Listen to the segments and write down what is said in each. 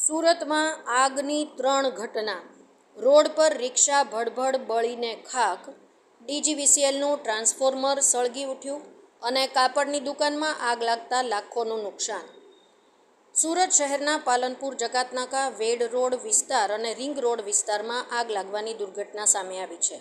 સુરતમાં આગની ત્રણ ઘટના. રોડ પર રિક્ષા ભડભડ બળીને ખાક. ડીજીવીસીએલનું ટ્રાન્સફોર્મર સળગી ઉઠ્યું અને કાપડની દુકાનમાં આગ લાગતા લાખોનું નુકસાન. સુરત શહેરના પાલનપુર જકાતનાકા વેડ રોડ વિસ્તાર અને રિંગ રોડ વિસ્તારમાં આગ લાગવાની દુર્ઘટના સામે આવી છે.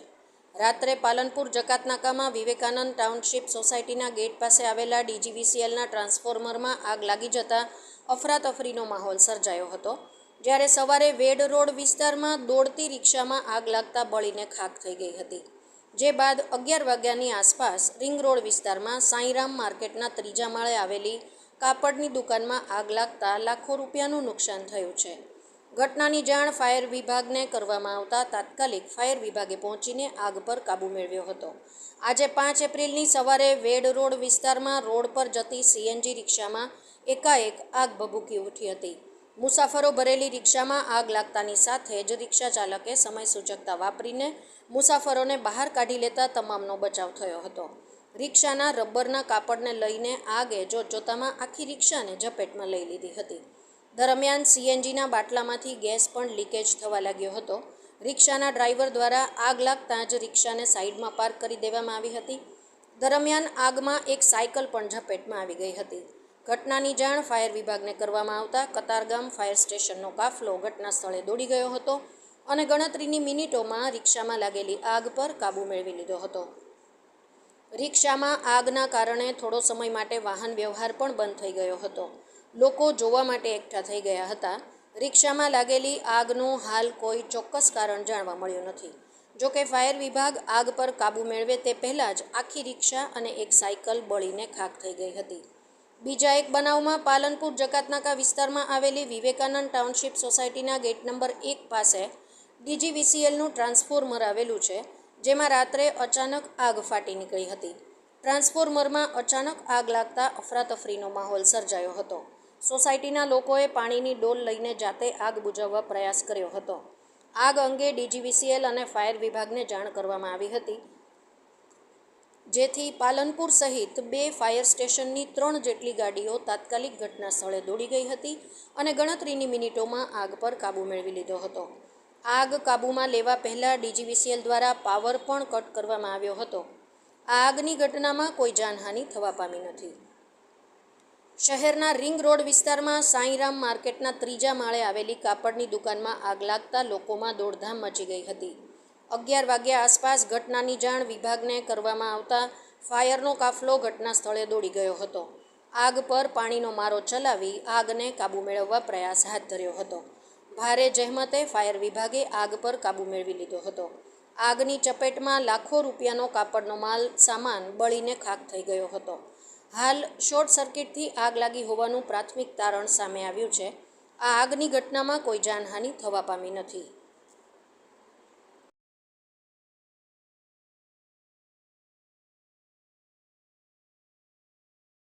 રાત્રે પાલનપુર જકાતનાકામાં વિવેકાનંદ ટાઉનશીપ સોસાયટીના ગેટ પાસે આવેલા ડીજીવીસીએલના ટ્રાન્સફોર્મરમાં આગ લાગી જતાં અફરાતફરીનો માહોલ સર્જાયો હતો. જ્યારે સવારે વેડ રોડ વિસ્તારમાં દોડતી રિક્ષામાં આગ લાગતા બળીને ખાક થઈ ગઈ હતી. જે બાદ અગિયાર વાગ્યાની આસપાસ રિંગ રોડ વિસ્તારમાં સાંઈરામ માર્કેટના ત્રીજા માળે આવેલી કાપડની દુકાનમાં આગ લાગતા લાખો રૂપિયાનું નુકસાન થયું છે. ઘટનાની જાણ ફાયર વિભાગને કરવામાં આવતા તાત્કાલિક ફાયર વિભાગે પહોંચીને આગ પર કાબૂ મેળવ્યો હતો. આજે પાંચ એપ્રિલની સવારે વેડ રોડ વિસ્તારમાં રોડ પર જતી સીએનજી રિક્ષામાં એકાએક આગ ભભૂકી ઉઠી હતી. મુસાફરો ભરેલી રિક્ષામાં આગ લાગતાની સાથે જ રિક્ષા ચાલકે સમય સૂચકતા વાપરીને મુસાફરોને બહાર કાઢી લેતા તમામનો બચાવ થયો હતો. રિક્ષાના રબરના કાપડને લઈને આગે જોતજોતામાં આખી રિક્ષાને ઝપેટમાં લઈ લીધી હતી. દરમિયાન સીએનજીના બાટલામાંથી ગેસ પણ લીકેજ થવા લાગ્યો હતો. રિક્ષાના ડ્રાઈવર દ્વારા આગ લાગતાં જ રિક્ષાને સાઈડમાં પાર્ક કરી દેવામાં આવી હતી. દરમિયાન આગમાં એક સાયકલ પણ ઝપેટમાં આવી ગઈ હતી. ઘટનાની જાણ ફાયર વિભાગને કરવામાં આવતા કતારગામ ફાયર સ્ટેશનનો કાફલો ઘટના સ્થળે દોડી ગયો હતો અને ગણતરીની મિનિટોમાં રિક્ષામાં લાગેલી આગ પર કાબૂ મેળવી લીધો હતો. રિક્ષામાં આગના કારણે થોડો સમય માટે વાહન વ્યવહાર પણ બંધ થઈ ગયો હતો. લોકો જોવા માટે એકઠા થઈ ગયા હતા. રિક્ષામાં લાગેલી આગનું હાલ કોઈ ચોક્કસ કારણ જાણવા મળ્યું નથી. જોકે ફાયર વિભાગ આગ પર કાબૂ મેળવે તે પહેલાં જ આખી રિક્ષા અને એક સાયકલ બળીને ખાક થઈ ગઈ હતી. બીજા એક બનાવમાં પાલનપુર જકાતનાકા વિસ્તારમાં આવેલી વિવેકાનંદ ટાઉનશીપ સોસાયટીના ગેટ નંબર એક પાસે ડીજીવીસીએલનું ટ્રાન્સફોર્મર આવેલું છે, જેમાં રાત્રે અચાનક આગ ફાટી નીકળી હતી. ટ્રાન્સફોર્મરમાં અચાનક આગ લાગતા અફરાતફરીનો માહોલ સર્જાયો હતો. સોસાયટીના લોકોએ પાણીની ડોલ લઈને જાતે આગ બુઝાવવા પ્રયાસ કર્યો હતો. આગ અંગે ડીજીવીસીએલ અને ફાયર વિભાગને જાણ કરવામાં આવી હતી. જેથી પાલનપુર સહિત બે ફાયર સ્ટેશનની ત્રણ જેટલી ગાડીઓ તાત્કાલિક ઘટના સ્થળે દોડી ગઈ હતી અને ગણતરીની મિનિટોમાં આગ પર કાબૂ મેળવી લીધો હતો. આગ કાબૂમાં લેવા પહેલાં ડીજીવીસીએલ દ્વારા પાવર પણ કટ કરવામાં આવ્યો હતો. આ આગની ઘટનામાં કોઈ જાનહાનિ થવા પામી નથી. શહેરના રિંગ રોડ વિસ્તારમાં સાંઈરામ માર્કેટના ત્રીજા માળે આવેલી કાપડની દુકાનમાં આગ લાગતા લોકોમાં દોડધામ મચી ગઈ હતી. અગિયાર વાગ્યા આસપાસ ઘટનાની જાણ વિભાગને કરવામાં આવતા ફાયરનો કાફલો ઘટના સ્થળે દોડી ગયો હતો. આગ પર પાણીનો મારો ચલાવી આગને કાબૂ મેળવવા પ્રયાસ હાથ ધર્યો હતો. ભારે જહેમતે ફાયર વિભાગે આગ પર કાબૂ મેળવી લીધો હતો. આગની ચપેટમાં લાખો રૂપિયાનો કાપડનો માલ, સામાન બળીને ખાક થઈ ગયો હતો. હાલ શોર્ટ સર્કિટથી આગ લાગી હોવાનું પ્રાથમિક તારણ સામે આવ્યું છે. આ આગની ઘટનામાં કોઈ જાનહાનિ થવા પામી નથી.